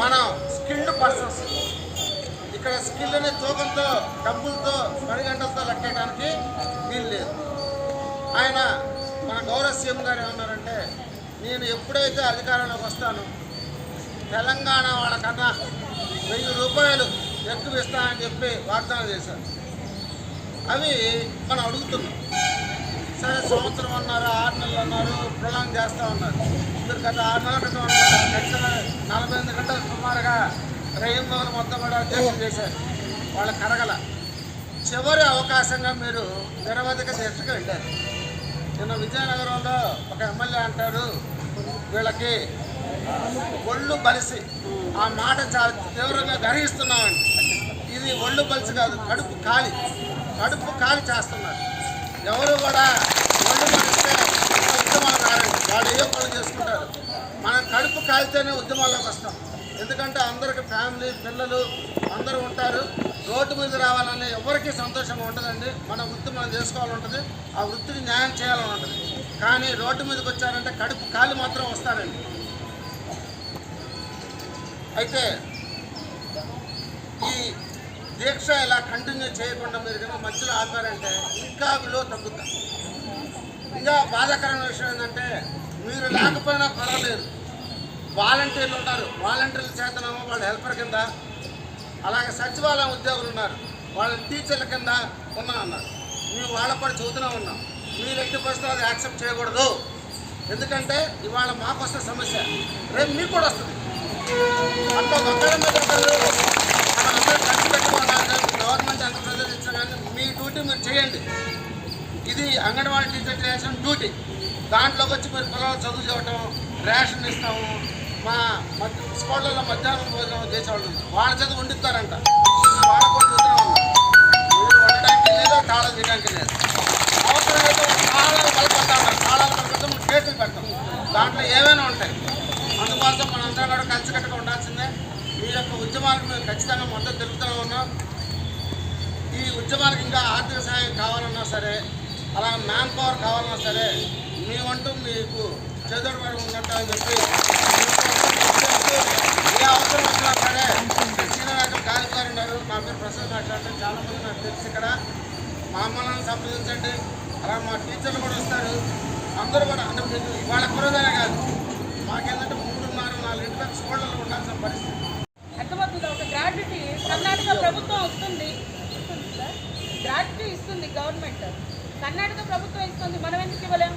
మనం skilled persons ఇక్కడ స్కిల్ని తూకంతో డబ్బులతో పది గంటలతో లెక్కేయడానికి వీలు లేదు. ఆయన మన గౌరవ సీఎం గారు ఏమన్నారంటే నేను ఎప్పుడైతే అధికారంలోకి వస్తాను తెలంగాణ వాళ్ళకన్నా వెయ్యి రూపాయలు ఎక్కువ ఇస్తానని చెప్పి వాగ్దానం చేశారు. అవి మనం అడుగుతున్నాం. సరే సంవత్సరం అన్నారు ఆరు నెలలు అన్నారు ప్రొలాంగ్ చేస్తూ ఉన్నారు. మీరు గత ఆరు నెలల క్రితం నలభై ఎనిమిది గంటలు సుమారుగా రైలు భవన్ మొత్తం కూడా దీక్ష చేశారు. వాళ్ళ కరగల. చివరి అవకాశంగా మీరు నిరవధిక దీక్షకు వెళ్ళారు. నిన్న విజయనగరంలో ఒక ఎమ్మెల్యే అంటారు వీళ్ళకి ఒళ్ళు బలిసి ఆ మాట చాలా తీవ్రంగా గ్రహిస్తున్నామండి. ఇది ఒళ్ళు బలిసి కాదు కడుపు ఖాళీ. కడుపు ఖాళీ చేస్తున్నారు. ఎవరు కూడా ఒళ్ళు బలిస్తే ఉద్యమాలు రారండి వాడు ఏ పనులు చేసుకుంటారు? మనం కడుపు కాలితేనే ఉద్యమాల్లోకి వస్తాం. ఎందుకంటే అందరికి ఫ్యామిలీ పిల్లలు అందరూ ఉంటారు. రోడ్డు మీద రావాలని ఎవరికీ సంతోషంగా ఉంటుందండి మన వృత్తి మనం చేసుకోవాలంటుంది. ఆ వృత్తికి న్యాయం చేయాలని ఉంటుంది కానీ రోడ్డు మీదకి వచ్చారంటే కడుపు కాలి మాత్రం వస్తారండి. అయితే ఈ దీక్ష ఇలా కంటిన్యూ చేయకుండా మీరు కనుక మధ్యలో ఆపారంటే ఇంకా విలువ తగ్గుతాం ఇంకా బాధాకరమైన విషయం ఏంటంటే మీరు లేకపోయినా పర్వాలేదు. వాలంటీర్లు ఉంటారు వాలంటీర్ల చేతనేమో వాళ్ళ హెల్పర్ కింద అలాగే సచివాలయం ఉద్యోగులు ఉన్నారు. వాళ్ళ టీచర్ల కింద ఉన్నా అన్నారు మేము వాళ్ళ కూడా చదువుతూనే ఉన్నాం. మీరు ఎట్టి పరిస్థితులు అది యాక్సెప్ట్ చేయకూడదు. ఎందుకంటే ఇవాళ మాకు వస్తే సమస్య. రేపు మీకు కూడా వస్తుంది. అట్లా ఒకరి మీద ఒకరు మనందరూ ఖర్చు పెట్టుకోవాలి గవర్నమెంట్ ఎంత ప్రజలు ఇచ్చినా కానీ మీ డ్యూటీ మీరు చేయండి ఇది అంగన్వాడీ టీచర్ చేసిన డ్యూటీ దాంట్లోకి వచ్చి మీరు పిల్లలు చదువు చెప్పటం రేషన్ ఇస్తాము. మా మధ్య స్కూళ్ళల్లో మధ్యాహ్నం భోజనం చేసేవాళ్ళు వాళ్ళ చదువు వండిస్తారంట. వాళ్ళ కూడా చూస్తూనే ఉన్నాం. మీరు లేదు తాళం చేయడానికి లేదు. అవసరమైతే తాళాలు కలపడతా తాళాలు కలపడం కేసులు పెడతాం. దాంట్లో ఏమైనా ఉంటాయి. అందుకోసం మనందరం కూడా కలిసికట్టుగా ఉండాల్సిందే. మీ యొక్క ఉద్యమాలకు మేము ఖచ్చితంగా మద్దతు తెలుపుతూనే ఉన్నాం. ఈ ఉద్యమానికి ఇంకా ఆర్థిక సహాయం కావాలన్నా సరే అలా మ్యాన్ పవర్ కావాలన్నా సరే మేమంటూ మీకు చేదోడు ఉన్నట్టు చెప్పి ఏ అవసరం వచ్చినా సరే సీనియర్ నాయకులు గాలి గారు ఉన్నారు. నా పేరు ప్రసాద్ మాట్లాడితే చాలా మంది నాకు తెలుసు ఇక్కడ. మా అమ్మలను సంప్రదించండి. అలా మా టీచర్లు కూడా వస్తారు. అందరూ కూడా అంటే మీకు ఇవాళ కురదనే కాదు. మాకేంటంటే మూడున్నర నాలుగు ఇంటి స్కూళ్ళలో ఉండాల్సిన పరిస్థితి. అర్థమవుతుంది? ఒక గ్రాడ్యుటీ కర్ణాటక ప్రభుత్వం వస్తుంది. ఇస్తుంది గ్రాడ్యుటీ ఇస్తుంది గవర్నమెంట్. కర్ణాటక ప్రభుత్వం ఇస్తుంది మనం ఎందుకు ఇవ్వలేం?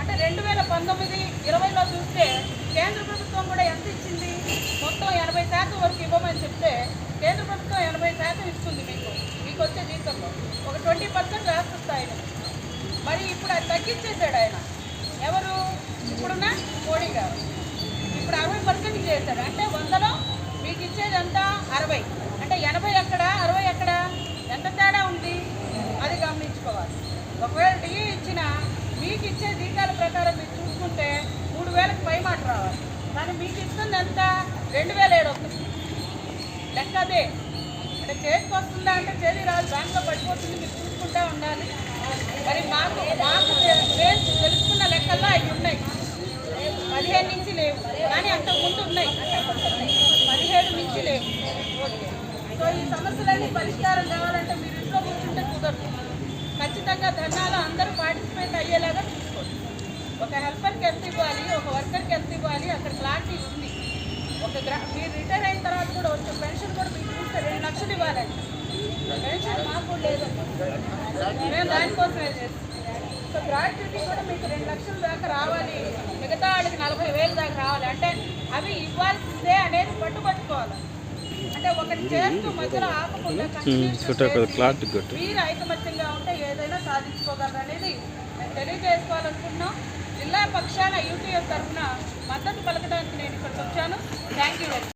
అంటే రెండు వేల పంతొమ్మిది ఇరవైలో చూస్తే కేంద్ర ప్రభుత్వం కూడా ఎంత ఇచ్చింది? మొత్తం ఎనభై శాతం వరకు ఇవ్వమని చెప్తే కేంద్ర ప్రభుత్వం ఎనభై శాతం ఇస్తుంది మీకు మీకు వచ్చే జీతంలో. ఒక ట్వంటీ పర్సెంట్ రాష్ట్ర స్థాయిలో మరి ఇప్పుడు అది తగ్గించేశాడు ఆయన. ఎవరు? ఇప్పుడున్న మోడీ గారు. ఇప్పుడు అరవై పర్సెంట్ చేశాడు. అంటే వందలో మీకు ఇచ్చేది అరవై. అంటే ఎనభై ఎక్కడ? అరవై ఎక్కడ? ఎంత తేడా ఉంది? ఇచ్చే జీతాల ప్రకారం మీరు చూసుకుంటే మూడు వేలకు పై మాట రావాలి. కానీ మీకు ఇస్తుంది ఎంత? రెండు వేల ఏడు వస్తుంది లెక్క అదే. అంటే చేతికి వస్తుందా అంటే చేతి రాదు. బ్యాంక్లో పడిపోతుంది. మీరు చూసుకుంటా ఉండాలి. మరి మాకు మాకు మేము తెలుసుకున్న లెక్కల్లో అవి ఉన్నాయి. పదిహేను నుంచి లేవు. కానీ అంతకుముందు ఉన్నాయి. పదిహేడు నుంచి లేవు. ఓకే. సో ఈ సమస్యలన్నీ పరిష్కారం కావాలంటే మీరు ఇంట్లో కూర్చుంటే కుదరదు. ఖచ్చితంగా ధర్నాలు అందరూ పార్టిసిపేట్ అయ్యేలాగా ఒక హెల్పర్కి ఎంత ఇవ్వాలి? ఒక వర్కర్కి ఎంత ఇవ్వాలి? అక్కడ క్లారిటీ ఉంది. ఒక గ్రా మీరు రిటైర్ అయిన తర్వాత కూడా వచ్చే పెన్షన్ కూడా మీకు చూస్తే రెండు లక్షలు ఇవ్వాలండి పెన్షన్ మాకు లేదండి మేము దానికోసమే చేస్తాం? సో గ్రాట్యుటీ కూడా మీకు రెండు లక్షల దాకా రావాలి. మిగతా వాళ్ళకి నలభై వేలు దాకా రావాలి. అంటే అవి ఇవ్వాల్సిందే అనేది పట్టుబట్టుకోవాలి. అంటే ఒకటి చేస్తూ మధ్యలో ఆపకుండా క్లారిటీ కొట్టు మీరు ఐకమత్యంగా ఉంటే ఏదైనా సాధించుకోగలరు అనేది నేను తెలియజేసుకోవాలనుకున్నాం జిల్లా పక్షాన యూటీఎఫ్ తరఫున మద్దతు పలకడానికి నేను ఇక్కడికి వచ్చాను. Thank you